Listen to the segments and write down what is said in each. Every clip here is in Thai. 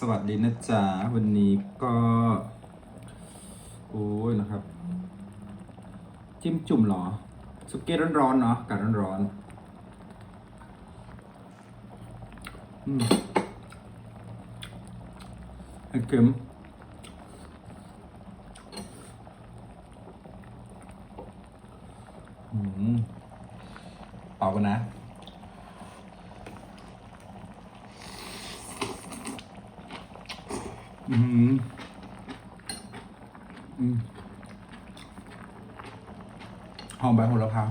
สวัสดีนะจ๊ะ วันนี้ก็ โอ้ยนะครับ จิ้มจุ่มหรอ สุกี้ร้อนๆเนาะกาศร้อนๆอืมไอ้เค็มอืมเป่ากันนะ อืมหอมใบโหระพา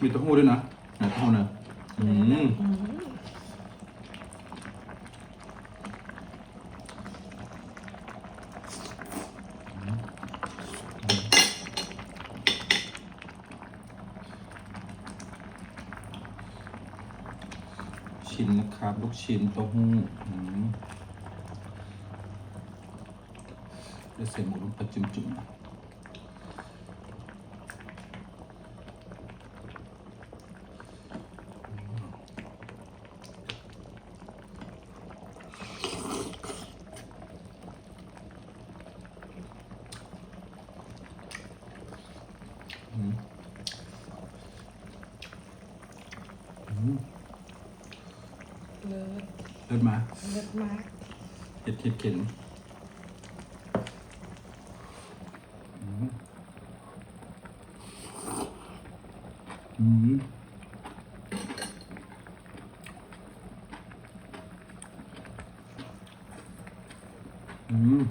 มีเต้าหู้ด้วยนะไหนเต้าหู้เนอะอืม ชิ้นนะครับ ลูกชิ้นเต้าหู้อืมเดี๋ยวใส่หมูลงไปจุ่มๆเลิ ศเลิศมาเลิศมากเห็ดเห็ดเข็นอืมอืม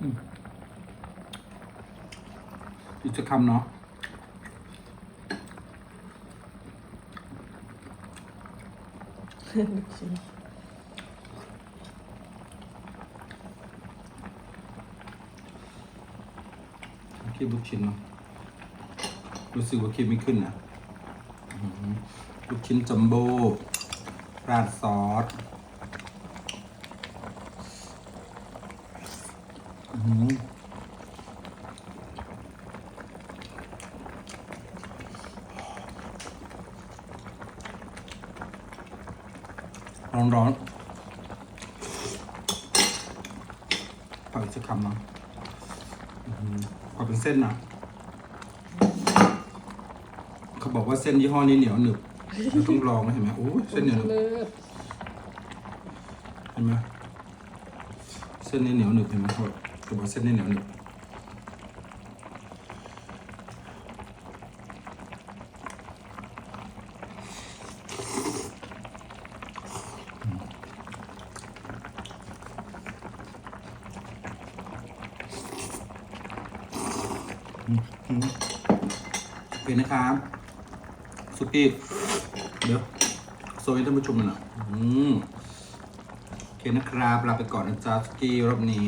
อืม อืมอีกจะคำเนาะลูกชิ้นคีบลูกชิ้นเนาะรู้สึกว่าคีบไม่ขึ้นนะลูกชิ้นจัมโบ้ราดซอสอื้อ ร้อนร้อนๆผักอีกสักคำเนาะขอเป็นเส้นนะเขาบอกว่าเส้นยี่ห้อนี้เหนียวหนึบเราต้องลองนะเห็นไหมโอ้ยเส้นเหนียวหนึบเลิศเห็นไหมเส้นนี้เหนียวหนึบเห็นไหมเขาเขาบอกเส้นนี้เหนียวหนึบ โอเคนะครับสุกี้เดี๋ยวโซยท่านผู้ชมหน่อยอืมโอเคนะครับลาไปก่อนนะจ๊ะสุกี้รอบนี้